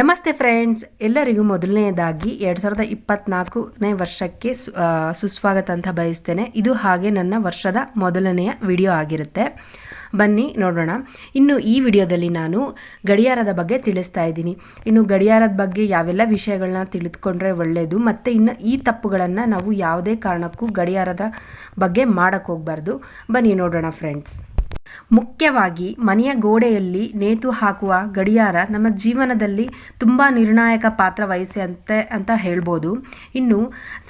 ನಮಸ್ತೆ ಫ್ರೆಂಡ್ಸ್, ಎಲ್ಲರಿಗೂ ಮೊದಲನೆಯದಾಗಿ ಎರಡು ಸಾವಿರದ ಇಪ್ಪತ್ನಾಲ್ಕನೇ ವರ್ಷಕ್ಕೆ ಸುಸ್ವಾಗತ ಅಂತ ಬಯಸ್ತೇನೆ. ಇದು ಹಾಗೆ ನನ್ನ ವರ್ಷದ ಮೊದಲನೆಯ ವಿಡಿಯೋ ಆಗಿರುತ್ತೆ. ಬನ್ನಿ, ನೋಡೋಣ. ಇನ್ನು ಈ ವಿಡಿಯೋದಲ್ಲಿ ನಾನು ಗಡಿಯಾರದ ಬಗ್ಗೆ ತಿಳಿಸ್ತಾ ಇದ್ದೀನಿ. ಇನ್ನು ಗಡಿಯಾರದ ಬಗ್ಗೆ ಯಾವೆಲ್ಲ ವಿಷಯಗಳನ್ನ ತಿಳಿದುಕೊಂಡ್ರೆ ಒಳ್ಳೆಯದು ಮತ್ತು ಇನ್ನು ಈ ತಪ್ಪುಗಳನ್ನು ನಾವು ಯಾವುದೇ ಕಾರಣಕ್ಕೂ ಗಡಿಯಾರದ ಬಗ್ಗೆ ಮಾಡೋಕ್ಕೆ ಹೋಗಬಾರ್ದು. ಬನ್ನಿ, ನೋಡೋಣ, ಫ್ರೆಂಡ್ಸ್. ಮುಖ್ಯವಾಗಿ ಮನೆಯ ಗೋಡೆಯಲ್ಲಿ ನೇತು ಹಾಕುವ ಗಡಿಯಾರ ನಮ್ಮ ಜೀವನದಲ್ಲಿ ತುಂಬ ನಿರ್ಣಾಯಕ ಪಾತ್ರ ವಹಿಸುತ್ತೆ ಅಂತ ಹೇಳ್ಬೋದು. ಇನ್ನು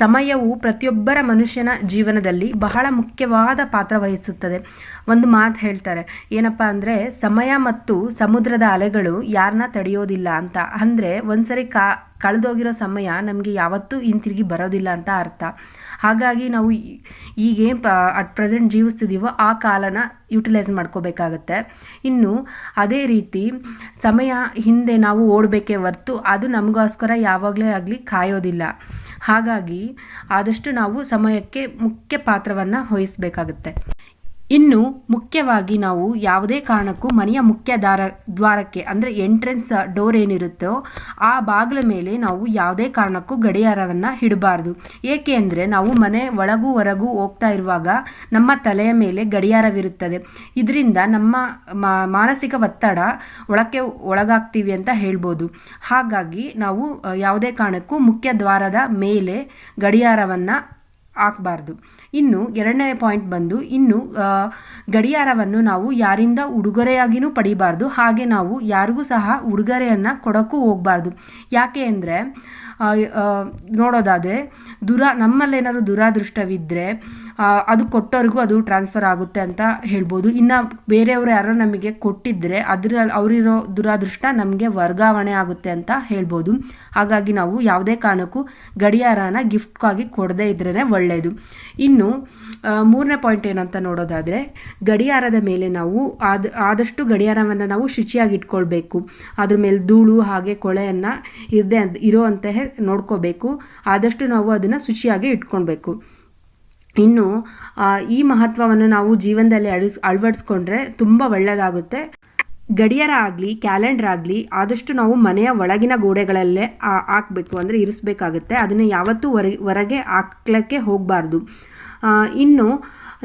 ಸಮಯವು ಪ್ರತಿಯೊಬ್ಬರ ಮನುಷ್ಯನ ಜೀವನದಲ್ಲಿ ಬಹಳ ಮುಖ್ಯವಾದ ಪಾತ್ರ ವಹಿಸುತ್ತದೆ. ಒಂದು ಮಾತು ಹೇಳ್ತಾರೆ, ಏನಪ್ಪ ಅಂದರೆ ಸಮಯ ಮತ್ತು ಸಮುದ್ರದ ಅಲೆಗಳು ಯಾರನ್ನ ತಡೆಯೋದಿಲ್ಲ ಅಂತ. ಅಂದರೆ ಒಂದ್ಸರಿ ಕಾ, ಕಳೆದೋಗಿರೋ ಸಮಯ ನಮಗೆ ಯಾವತ್ತೂ ಹಿಂತಿರುಗಿ ಬರೋದಿಲ್ಲ ಅಂತ ಅರ್ಥ. ಹಾಗಾಗಿ ನಾವು ಈಗೇನು ಪ ಅಟ್ ಪ್ರೆಸೆಂಟ್ ಜೀವಿಸ್ತಿದ್ದೀವೋ ಆ ಕಾಲನ ಯುಟಿಲೈಸ್ ಮಾಡ್ಕೋಬೇಕಾಗತ್ತೆ. ಇನ್ನು ಅದೇ ರೀತಿ ಸಮಯ ಹಿಂದೆ ನಾವು ಓಡಬೇಕೇ ಹೊರ್ತು ಅದು ನಮಗೋಸ್ಕರ ಯಾವಾಗಲೇ ಆಗಲಿ ಕಾಯೋದಿಲ್ಲ. ಹಾಗಾಗಿ ಆದಷ್ಟು ನಾವು ಸಮಯಕ್ಕೆ ಮುಖ್ಯ ಪಾತ್ರವನ್ನು ವಹಿಸಬೇಕಾಗುತ್ತೆ. ಇನ್ನು ಮುಖ್ಯವಾಗಿ ನಾವು ಯಾವುದೇ ಕಾರಣಕ್ಕೂ ಮನೆಯ ಮುಖ್ಯ ದಾರ, ದ್ವಾರಕ್ಕೆ ಅಂದರೆ ಎಂಟ್ರೆನ್ಸ್ ಡೋರ್ ಏನಿರುತ್ತೋ ಆ ಬಾಗಿಲ ಮೇಲೆ ನಾವು ಯಾವುದೇ ಕಾರಣಕ್ಕೂ ಗಡಿಯಾರವನ್ನು ಇಡಬಾರ್ದು. ಏಕೆ ಅಂದರೆ ನಾವು ಮನೆ ಒಳಗೂ ಹೊರಗೂ ಹೋಗ್ತಾ ಇರುವಾಗ ನಮ್ಮ ತಲೆಯ ಮೇಲೆ ಗಡಿಯಾರವಿರುತ್ತದೆ. ಇದರಿಂದ ನಮ್ಮ ಮಾನಸಿಕ ಒತ್ತಡ ಒಳಕ್ಕೆ ಒಳಗಾಗ್ತೀವಿ ಅಂತ ಹೇಳ್ಬೋದು. ಹಾಗಾಗಿ ನಾವು ಯಾವುದೇ ಕಾರಣಕ್ಕೂ ಮುಖ್ಯ ದ್ವಾರದ ಮೇಲೆ ಗಡಿಯಾರವನ್ನು ಹಾಕಬಾರ್ದು. ಇನ್ನು ಎರಡನೇ ಪಾಯಿಂಟ್ ಬಂದು, ಇನ್ನು ಗಡಿಯಾರವನ್ನು ನಾವು ಯಾರಿಂದ ಉಡುಗೊರೆಯಾಗಿಯೂ ಪಡಿಬಾರ್ದು, ಹಾಗೆ ನಾವು ಯಾರಿಗೂ ಸಹ ಉಡುಗೊರೆಯನ್ನು ಕೊಡೋಕ್ಕೂ ಹೋಗಬಾರ್ದು. ಯಾಕೆ ಅಂದರೆ ನೋಡೋದಾದರೆ, ದುರ, ನಮ್ಮಲ್ಲೇನಾದ್ರು ದುರಾದೃಷ್ಟವಿದ್ದರೆ ಅದು ಕೊಟ್ಟವ್ರಿಗೂ ಅದು ಟ್ರಾನ್ಸ್ಫರ್ ಆಗುತ್ತೆ ಅಂತ ಹೇಳ್ಬೋದು. ಇನ್ನು ಬೇರೆಯವರು ಯಾರೋ ನಮಗೆ ಕೊಟ್ಟಿದ್ದರೆ ಅದರ, ಅವರಿರೋ ದುರಾದೃಷ್ಟ ನಮಗೆ ವರ್ಗಾವಣೆ ಆಗುತ್ತೆ ಅಂತ ಹೇಳ್ಬೋದು. ಹಾಗಾಗಿ ನಾವು ಯಾವುದೇ ಕಾರಣಕ್ಕೂ ಗಡಿಯಾರನ ಗಿಫ್ಟ್ಗಾಗಿ ಕೊಡದೇ ಇದ್ರೇ ಒಳ್ಳೆಯದು ಇನ್ನು ಮೂರನೇ ಪಾಯಿಂಟ್ ಏನಂತ ನೋಡೋದಾದರೆ, ಗಡಿಯಾರದ ಮೇಲೆ ನಾವು ಆದ, ಆದಷ್ಟು ಗಡಿಯಾರವನ್ನು ನಾವು ಶುಚಿಯಾಗಿ ಇಟ್ಕೊಳ್ಬೇಕು. ಅದ್ರ ಮೇಲೆ ಧೂಳು ಹಾಗೆ ಕೊಳೆಯನ್ನು ಇರದೆ ಇರೋವಂತಹ ನೋಡ್ಕೋಬೇಕು. ಆದಷ್ಟು ನಾವು ಅದನ್ನು ಶುಚಿಯಾಗಿ ಇಟ್ಕೊಳ್ಬೇಕು. ಇನ್ನು ಈ ಮಹತ್ವವನ್ನು ನಾವು ಜೀವನದಲ್ಲಿ ಅಳಿಸ್ ಅಳವಡಿಸ್ಕೊಂಡ್ರೆ ತುಂಬ ಒಳ್ಳೆಯದಾಗುತ್ತೆ ಗಡಿಯಾರ ಆಗಲಿ, ಕ್ಯಾಲೆಂಡರ್ ಆಗಲಿ, ಆದಷ್ಟು ನಾವು ಮನೆಯ ಒಳಗಿನ ಗೋಡೆಗಳಲ್ಲೇ ಹಾಕಬೇಕು. ಅಂದರೆ ಇರಿಸ್ಬೇಕಾಗುತ್ತೆ. ಅದನ್ನು ಯಾವತ್ತೂ ಹೊರ ಹೊರಗೆ ಹಾಕ್ಲಿಕ್ಕೆ ಹೋಗಬಾರ್ದು. ಇನ್ನು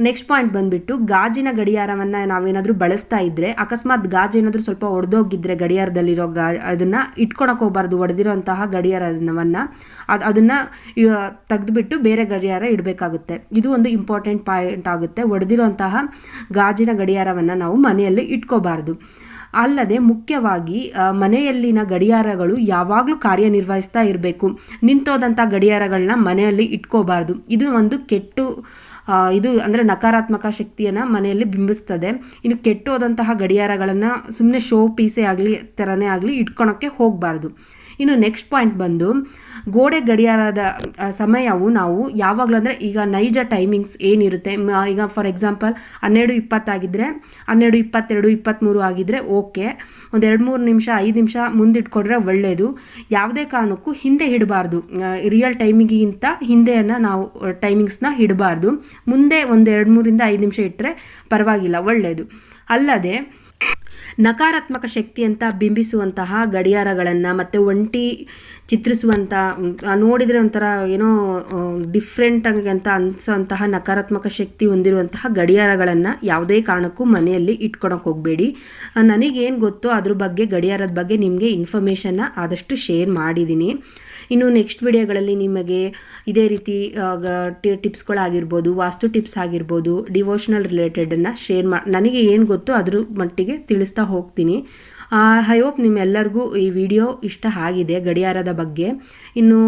ನೆಕ್ಸ್ಟ್ ಪಾಯಿಂಟ್ ಬಂದ್ಬಿಟ್ಟು ಗಾಜಿನ ಗಡಿಯಾರವನ್ನು ನಾವೇನಾದರೂ ಬಳಸ್ತಾ ಇದ್ದರೆ ಅಕಸ್ಮಾತ್ ಗಾಜು ಏನಾದರೂ ಸ್ವಲ್ಪ ಒಡೆದೋಗಿದ್ರೆ ಗಡಿಯಾರದಲ್ಲಿರೋ ಗಾ, ಅದನ್ನು ಇಟ್ಕೊಳಕ್ಕೆ ಹೋಗಬಾರ್ದು, ಒಡೆದಿರೋಂತಹ ಗಡಿಯಾರವನ್ನು. ಅದು, ಅದನ್ನು ತೆಗೆದುಬಿಟ್ಟು ಬೇರೆ ಗಡಿಯಾರ ಇಡಬೇಕಾಗುತ್ತೆ. ಇದು ಒಂದು ಇಂಪಾರ್ಟೆಂಟ್ ಪಾಯಿಂಟ್ ಆಗುತ್ತೆ. ಒಡೆದಿರೋಂತಹ ಗಾಜಿನ ಗಡಿಯಾರವನ್ನು ನಾವು ಮನೆಯಲ್ಲಿ ಇಟ್ಕೋಬಾರ್ದು. ಅಲ್ಲದೆ ಮುಖ್ಯವಾಗಿ ಮನೆಯಲ್ಲಿನ ಗಡಿಯಾರಗಳು ಯಾವಾಗಲೂ ಕಾರ್ಯನಿರ್ವಹಿಸ್ತಾ ಇರಬೇಕು. ನಿಂತೋದಂಥ ಗಡಿಯಾರಗಳನ್ನ ಮನೆಯಲ್ಲಿ ಇಟ್ಕೋಬಾರ್ದು. ಇದು ಒಂದು ಕೆಟ್ಟು ಇದು ಅಂದರೆ ನಕಾರಾತ್ಮಕ ಶಕ್ತಿಯನ್ನು ಮನೆಯಲ್ಲಿ ಬಿಂಬಿಸ್ತದೆ. ಇನ್ನು ಕೆಟ್ಟೋದಂತಹ ಗಡಿಯಾರಗಳನ್ನು ಸುಮ್ಮನೆ ಶೋ ಪೀಸೇ ಆಗಲಿ ಥರನೇ ಆಗಲಿ ಇಟ್ಕೊಳಕ್ಕೆ ಹೋಗಬಾರ್ದು. ಇನ್ನು ನೆಕ್ಸ್ಟ್ ಪಾಯಿಂಟ್ ಬಂದು, ಗೋಡೆ ಗಡಿಯಾರದ ಸಮಯವು ನಾವು ಯಾವಾಗಲೂ ಅಂದರೆ ಈಗ ನೈಜ ಟೈಮಿಂಗ್ಸ್ ಏನಿರುತ್ತೆ? ಈಗ ಫಾರ್ ಎಕ್ಸಾಂಪಲ್ ಹನ್ನೆರಡು ಇಪ್ಪತ್ತಾಗಿದ್ದರೆ ಹನ್ನೆರಡು ಇಪ್ಪತ್ತೆರಡು ಇಪ್ಪತ್ತ್ಮೂರು ಆಗಿದ್ದರೆ ಓಕೆ ಒಂದು ಎರಡು ಮೂರು ನಿಮಿಷ, ಐದು ನಿಮಿಷ ಮುಂದಿಟ್ಕೊಂಡ್ರೆ ಒಳ್ಳೆಯದು ಯಾವುದೇ ಕಾರಣಕ್ಕೂ ಹಿಂದೆ ಇಡಬಾರ್ದು. ರಿಯಲ್ ಟೈಮಿಗಿಂತ ಹಿಂದೆಯನ್ನು ನಾವು ಟೈಮಿಂಗ್ಸ್ನ ಇಡಬಾರ್ದು. ಮುಂದೆ ಒಂದು ಎರಡು ಮೂರಿಂದ ಐದು ನಿಮಿಷ ಇಟ್ಟರೆ ಪರವಾಗಿಲ್ಲ ಒಳ್ಳೆಯದು ಅಲ್ಲದೆ ನಕಾರಾತ್ಮಕ ಶಕ್ತಿ ಅಂತ ಬಿಂಬಿಸುವಂತಹ ಗಡಿಯಾರಗಳನ್ನು ಮತ್ತು ಒಂಟಿ ಚಿತ್ರಿಸುವಂಥ ನೋಡಿದರೆ ಒಂಥರ ಏನೋ ಡಿಫ್ರೆಂಟ್ ಆಗಿ ಅಂತ ಅನಿಸೋಂತಹ ನಕಾರಾತ್ಮಕ ಶಕ್ತಿ ಹೊಂದಿರುವಂತಹ ಗಡಿಯಾರಗಳನ್ನು ಯಾವುದೇ ಕಾರಣಕ್ಕೂ ಮನೆಯಲ್ಲಿ ಇಟ್ಕೊಳಕ್ಕೆ ಹೋಗಬೇಡಿ. ನನಗೇನು ಗೊತ್ತೋ ಅದ್ರ ಬಗ್ಗೆ, ಗಡಿಯಾರದ ಬಗ್ಗೆ ನಿಮಗೆ ಇನ್ಫಾರ್ಮೇಷನ್ನ ಆದಷ್ಟು ಶೇರ್ ಮಾಡಿದ್ದೀನಿ ಇನ್ನು ನೆಕ್ಸ್ಟ್ ವಿಡಿಯೋಗಳಲ್ಲಿ ನಿಮಗೆ ಇದೇ ರೀತಿ ಟಿಪ್ಸ್ಗಳಾಗಿರ್ಬೋದು, ವಾಸ್ತು ಟಿಪ್ಸ್ ಆಗಿರ್ಬೋದು ಡಿವೋಷನಲ್ ರಿಲೇಟೆಡನ್ನು ಶೇರ್ ಮಾ, ನನಗೆ ಏನು ಗೊತ್ತೋ ಅದ್ರ ಮಟ್ಟಿಗೆ ತಿಳಿಸ್ತಾ ಹೋಗ್ತೀನಿ. ಐ ಹೋಪ್ ನಿಮ್ಮೆಲ್ಲರಿಗೂ ಈ ವಿಡಿಯೋ ಇಷ್ಟ ಆಗಿದೆ, ಗಡಿಯಾರದ ಬಗ್ಗೆ. ಇನ್ನು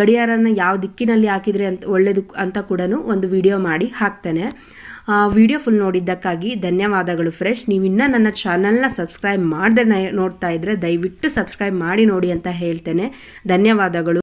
ಗಡಿಯಾರನ ಯಾವ ದಿಕ್ಕಿನಲ್ಲಿ ಹಾಕಿದರೆ ಅಂತ ಒಳ್ಳೆಯದು ಅಂತ ಕೂಡ ಒಂದು ವಿಡಿಯೋ ಮಾಡಿ ಹಾಕ್ತೇನೆ. ವಿಡಿಯೋ ಫುಲ್ ನೋಡಿದ್ದಕ್ಕಾಗಿ ಧನ್ಯವಾದಗಳು ಫ್ರೆಂಡ್ಸ್ ನೀವು ಇನ್ನೂ ನನ್ನ ಚಾನಲ್ನ ಸಬ್ಸ್ಕ್ರೈಬ್ ಮಾಡದೆ ನೋಡ್ತಾ ಇದ್ದರೆ ದಯವಿಟ್ಟು ಸಬ್ಸ್ಕ್ರೈಬ್ ಮಾಡಿ ನೋಡಿ ಅಂತ ಹೇಳ್ತೇನೆ. ಧನ್ಯವಾದಗಳು.